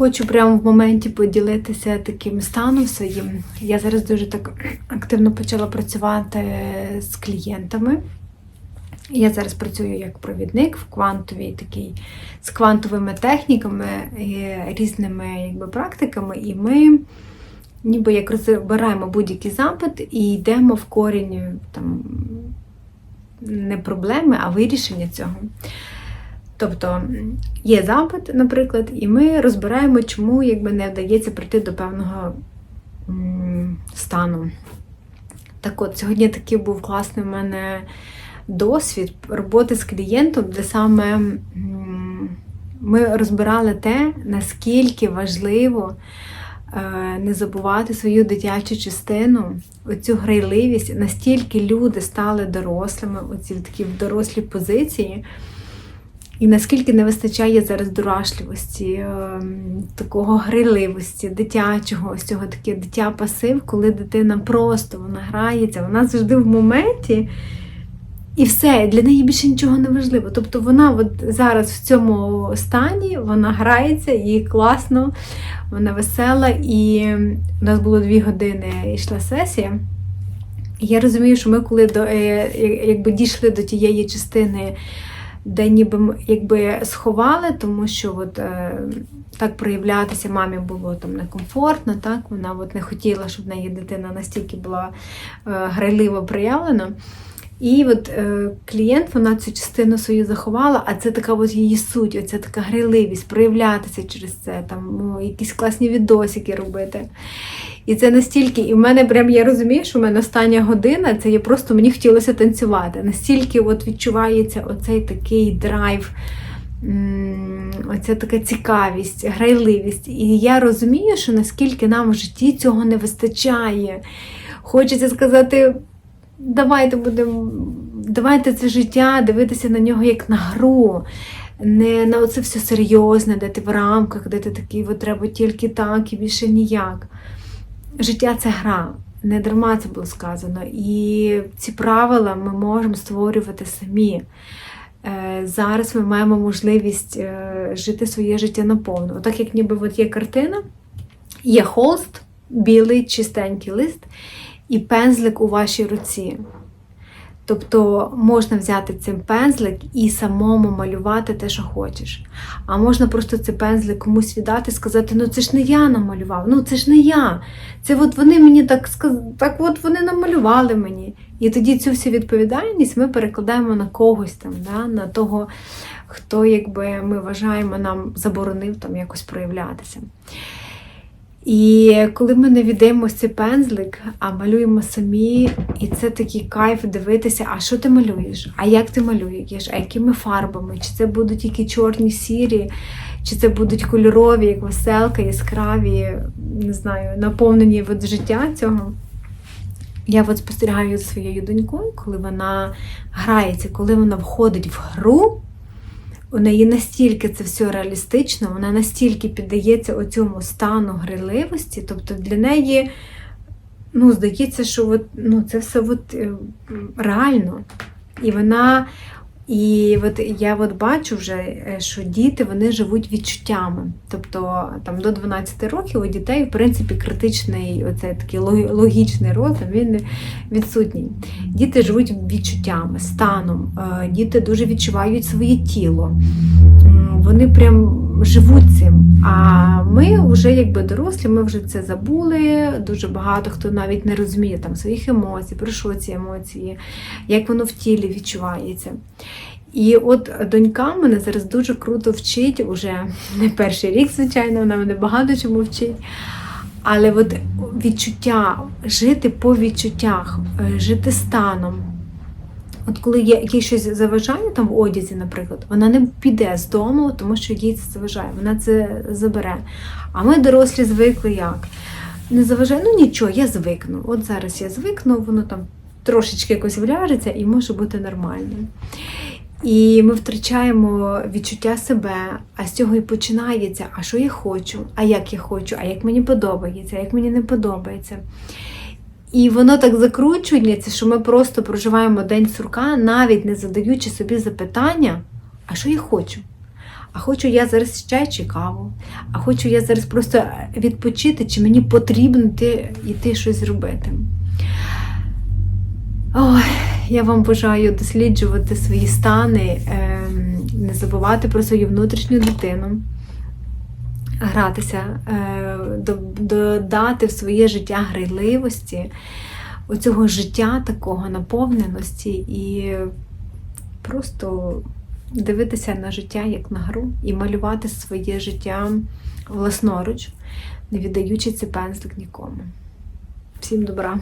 хочу прямо в моменті поділитися таким станом своїм. Я зараз дуже так активно почала працювати з клієнтами. Я зараз працюю як провідник в квантовій такій з квантовими техніками і різними якби, практиками, і ми ніби як розбираємо будь-який запит і йдемо в корінь там, не проблеми, а вирішення цього. Тобто є запит, наприклад, і ми розбираємо, чому якби, не вдається прийти до певного стану. Так от, сьогодні такий був класний в мене досвід роботи з клієнтом, де саме ми розбирали те, наскільки важливо е, не забувати свою дитячу частину, оцю грайливість, настільки люди стали дорослими, оці такі в дорослій позиції. І наскільки не вистачає зараз дурашливості, ем, такого гриливості, дитячого, ось цього таке дитя пасив, коли дитина просто вона грається, вона завжди в моменті. І все, для неї більше нічого не важливо. Тобто вона от зараз в цьому стані, вона грається, їй класно, вона весела. І у нас було дві години йшла сесія. І я розумію, що ми коли до, е, якби дійшли до тієї частини, де ніби якби сховали, тому що от, е, так проявлятися мамі було там некомфортно, так? Вона от не хотіла, щоб в неї дитина настільки була е, грайливо проявлена. І от е, клієнт вона цю частину свою заховала, а це така от її суть, оця така грайливість, проявлятися через це, там ну, якісь класні відосики робити. І це настільки, і в мене прям я розумію, що в мене остання година, це я просто мені хотілося танцювати. Настільки от відчувається оцей такий драйв, оця така цікавість, грайливість. І я розумію, що наскільки нам в житті цього не вистачає. Хочеться сказати. Давайте будемо, давайте це життя дивитися на нього як на гру, не на оце все серйозне, де ти в рамках, де ти такий, от треба тільки так і більше ніяк. Життя це гра, не дарма це було сказано. І ці правила ми можемо створювати самі. Е, Зараз ми маємо можливість е, жити своє життя наповну. Отак, як ніби от є картина, є холст, білий, чистенький лист, і пензлик у вашій руці. Тобто можна взяти цей пензлик і самому малювати те, що хочеш. А можна просто цей пензлик комусь віддати і сказати: ну це ж не я намалював, ну це ж не я. Це от вони мені так сказ... так от вони намалювали мені. І тоді цю всю відповідальність ми перекладаємо на когось там, да? на того, хто, якби ми вважаємо, нам заборонив там якось проявлятися. І коли ми не віддаємо цей пензлик, а малюємо самі, і це такий кайф дивитися, а що ти малюєш? А як ти малюєш? А якими фарбами? Чи це будуть тільки чорні, сірі, чи це будуть кольорові, як веселка, яскраві, не знаю, наповнені від життя цього. Я от спостерігаю своєю донькою, коли вона грається, коли вона входить в гру, у неї настільки це все реалістично, вона настільки піддається оцьому стану гриливості, тобто для неї ну, здається, що от, ну, це все от, е, реально. І вона, і от я от бачу вже, е, що діти вони живуть відчуттями. Тобто там до 12 років у дітей, в принципі, критичний, оцей такий логі- логічний розум, він відсутній. Діти живуть відчуттями, станом, е, діти дуже відчувають своє тіло. Вони прям живуть цим. А ми вже якби дорослі, ми вже це забули. Дуже багато хто навіть не розуміє там своїх емоцій, про що ці емоції, як воно в тілі відчувається. І от донька мене зараз дуже круто вчить, уже не перший рік, звичайно, вона мене багато чому вчить. Але от відчуття, жити по відчуттях, е, жити станом. От коли є якесь щось заважання там в одязі, наприклад, вона не піде з дому, тому що їй це заважає, вона це забере. А ми дорослі звикли як? Не заважає, ну нічого, я звикну. От зараз я звикну, воно там трошечки якось вляжеться і може бути нормальним. І ми втрачаємо відчуття себе, а з цього і починається, а що я хочу, а як я хочу, а як мені подобається, а як мені не подобається. І воно так закручується, що ми просто проживаємо день сурка, навіть не задаючи собі запитання, а що я хочу? а хочу я зараз чай чи каву, а хочу я зараз просто відпочити, чи мені потрібно йти, йти щось зробити. Ой, я вам бажаю досліджувати свої стани, ем, не забувати про свою внутрішню дитину, гратися, е, додати в своє життя грайливості, оцього життя такого наповненості і просто дивитися на життя як на гру і малювати своє життя власноруч, не віддаючи цей пензлик нікому. Всім добра!